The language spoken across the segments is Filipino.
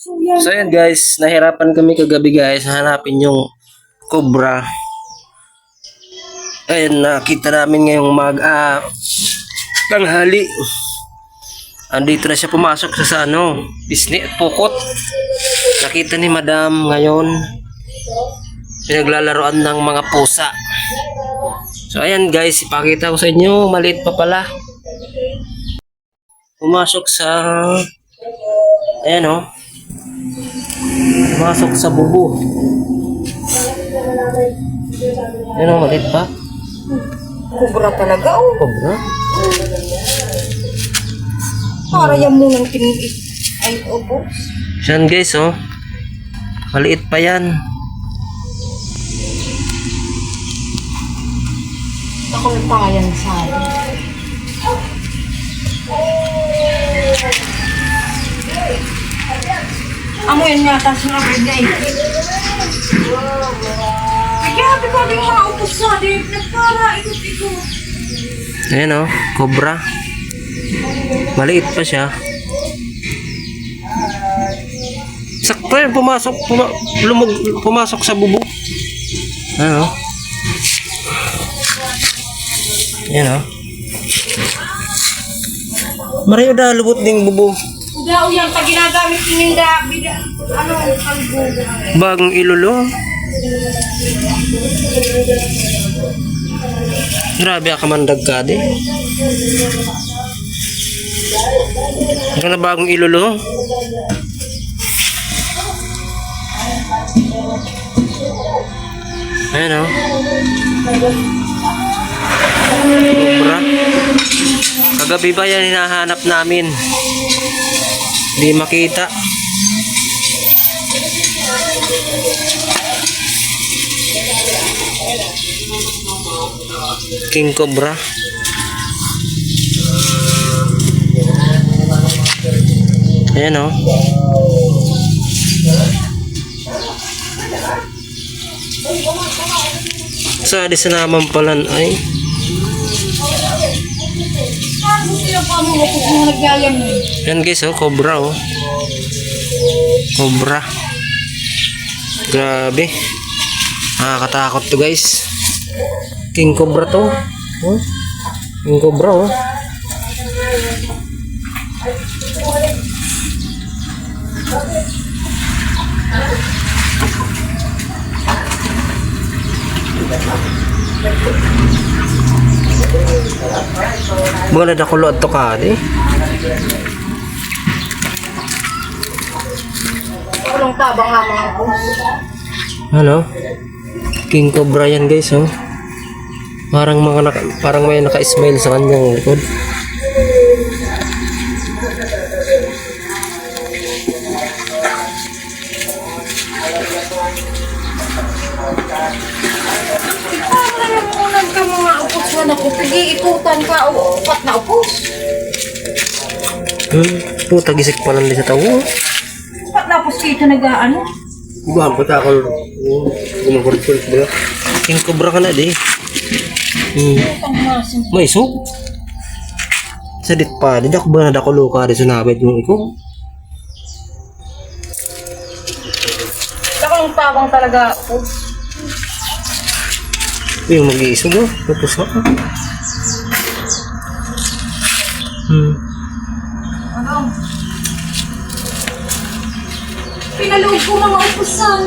So yan guys, nahirapan kami kagabi guys, hanapin yung cobra. Ayun, nakita namin ngayong mag ah, tanghali. Andito na siya pumasok sa, sa ano, pisni at pukot. Nakita ni madam ngayon, pinaglalaroan ng mga pusa. So ayan guys, ipakita ko sa inyo, maliit pa pala. Pumasok sa, ayan oh, Pumasok sa bubo. Yan ang maliit pa. Kubra talaga, oh. Cobra. Para yan munang tiniit. Ay, opo. Yan guys, oh. Maliit pa yan. Ako may pangalan sa akin. Yan yata sa mga na. Kaya habi ko yung mga upos sa akin. Nagpara, ikot-ikot. Ayan oh, cobra. Maliit pa siya. Sakto yan, pumasok, puma, lumag, pumasok sa bubo. Ayan oh. Ayan oh. Marayo da, lubot ding bubo. Uda yan pag ginagamit yung da, bida, ano, kalbo. Bagong ilolo. Grabe ka mandag ka di. Ang na bagong ilolo. Ayan o. Cobra. Kagabi ba yan hinahanap namin? Hindi makita. King Cobra. Ayan o. Sa di sa naman pala ay Yan guys oh cobra oh. Cobra. Grabe. Nakakatakot to guys. King cobra to. Oh. King cobra oh mga nadakulo at to ka di Walang tabang nga mga. Ano? King Cobra yan guys, oh. Parang mga naka, parang may naka-smile sa kanyang likod. Para yan munang ka na naku. Pag-iikutan ka o upat na upos. Hmm. Puta, gisik pa lang din sa tao. oh. Upat na upos dito nag-ano. Buwan pa ako. Gumukurit-kurit ba? King Cobra ka na di. Hmm. May isog. Sadit pa. Di ako ba nadakulo ka di sunabit yung ikaw? Walang tabang talaga Yung mag-iisog oh. Tapos ka. Hmm. Ano? Pinalood ko mga upusan.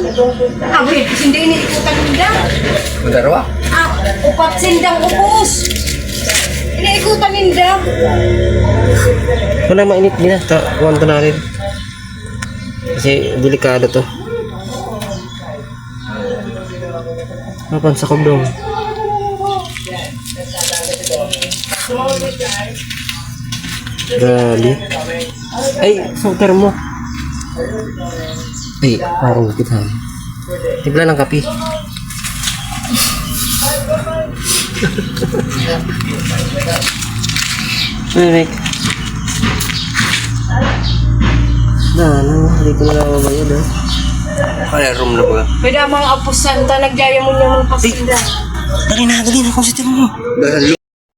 Ah, wait. Hindi iniikutan nila. Madarwa? Ah, upat sindang upos. Iniikutan nila. Wala mainit din na. Ta kuwan to natin. Kasi delikado to. Kapan sa kobdong? Gali. Ay, filter mo. Ay, parang kita. Tibla ng kape. Ay, Nick. Na, ano, hindi ko na mabayad ah. Kaya room na ba? Pwede ang mga upusan. Talagyaya mo niya mga pasinda. Dali na, dali na, consider mo.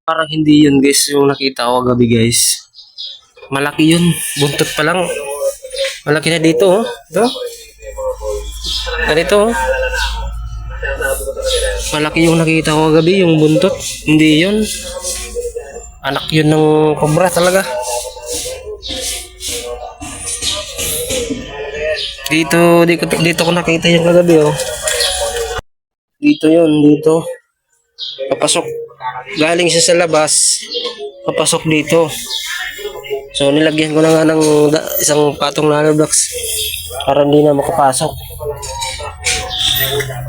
Parang hindi yun guys, yung nakita ko gabi guys. Malaki yun, buntot pa lang. Malaki na dito, oh. Ito. Ganito, oh. Malaki yung nakita ko gabi, yung buntot. Hindi yun. Anak yun ng kobra talaga. Dito, dito, dito ko nakita yung kagabi, oh. Dito yun, dito. Papasok. Galing siya sa labas. Papasok dito. So, nilagyan ko na nga ng isang patong nano blocks para hindi na makapasok.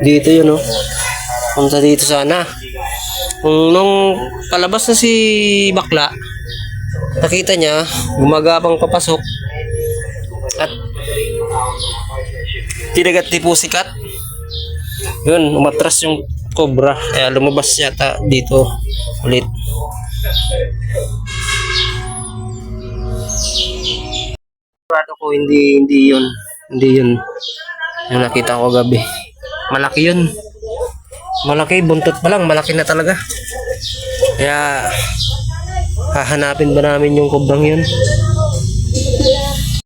Dito yun, oh. Punta dito sana. Kung nung palabas na si Bakla, nakita niya, gumagapang papasok. At tinagat ni Pusikat. Yun, umatras yung cobra. Kaya lumabas yata dito ulit. Sigurado ko hindi hindi yun. Hindi yun. Yung nakita ko gabi. Malaki yun. Malaki, buntot pa lang, malaki na talaga. Kaya hahanapin ba namin yung kubrang yun?